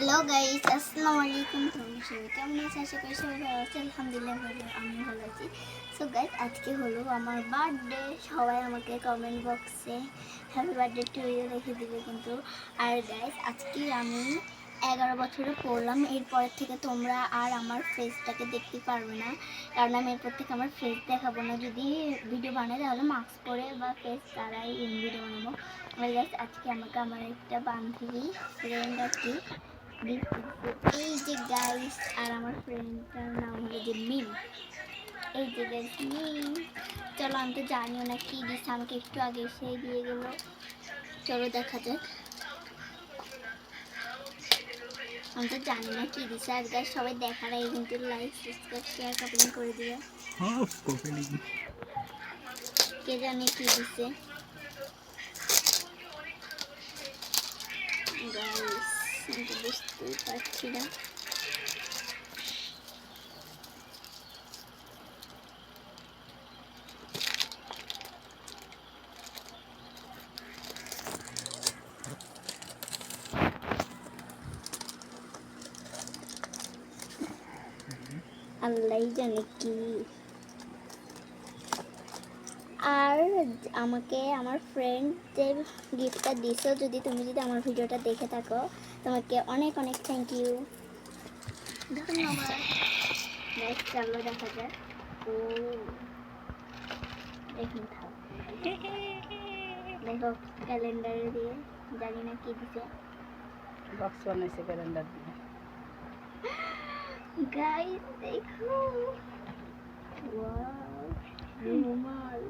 Hello guys আসসালামু আলাইকুম তোমরা সবাই কেমন আছো? আশা করি সবাই ভালো আছে আলহামদুলিল্লাহ, ভালো। আমি ভালো আছি। সো গাইস আজকে হলো আমার বার্থডে সবাই আমাকে কমেন্ট বক্সে হ্যাপি বার্থডে টু ইউ রেখে দিবে কিন্তু। আর গাইস আজকে আমি এগারো বছরে পড়লাম। এরপরের থেকে তোমরা আর আমার ফেসটাকে দেখতে পারবে না। কারণ আমি এরপর থেকে আমার ফেস দেখাবো না। যদি ভিডিও বানাই, তাহলে মাস্ক পরে বা ফেস তারাই ভিডিও বানাবো। আজকে আমাকে আমার একটা বান্ধবী ফ্রেন্ড আর কি। এই যে গাইস আর আমার ফ্রেন্ডটার নাম হলো যে মিম। এই যে গাইস মিম। চলো আমি তো জানিও না কি দিচ্ছে আমাকে একটু আগে এসে দিয়ে গেল। চলো দেখা যাক। আমি তো জানি না কি দিচ্ছে আর গাইস সবাই দেখার আগে কিন্তু লাইক সাবস্ক্রাইব শেয়ার কমেন্ট করে কপি লিখি কে জানে কি দিচ্ছে গাইস আমি তো বুঝতেই পারছি না আল্লাহ জানে কি আর আমাকে আমার ফ্রেন্ড যে গিফটটা দিছো যদি তুমি যদি আমার ভিডিওটা দেখে থাকো তোমাকে অনেক অনেক থ্যাংক ইউ ধন্যবাদ নেক্সট চলো দেখা যায় ও দেখুন দেখো ক্যালেন্ডারে দিয়ে জানি না কি দিছে। বক্স বানাইছে ক্যালেন্ডার দিয়ে। গাইস দেখো। ওয়াও রুমাল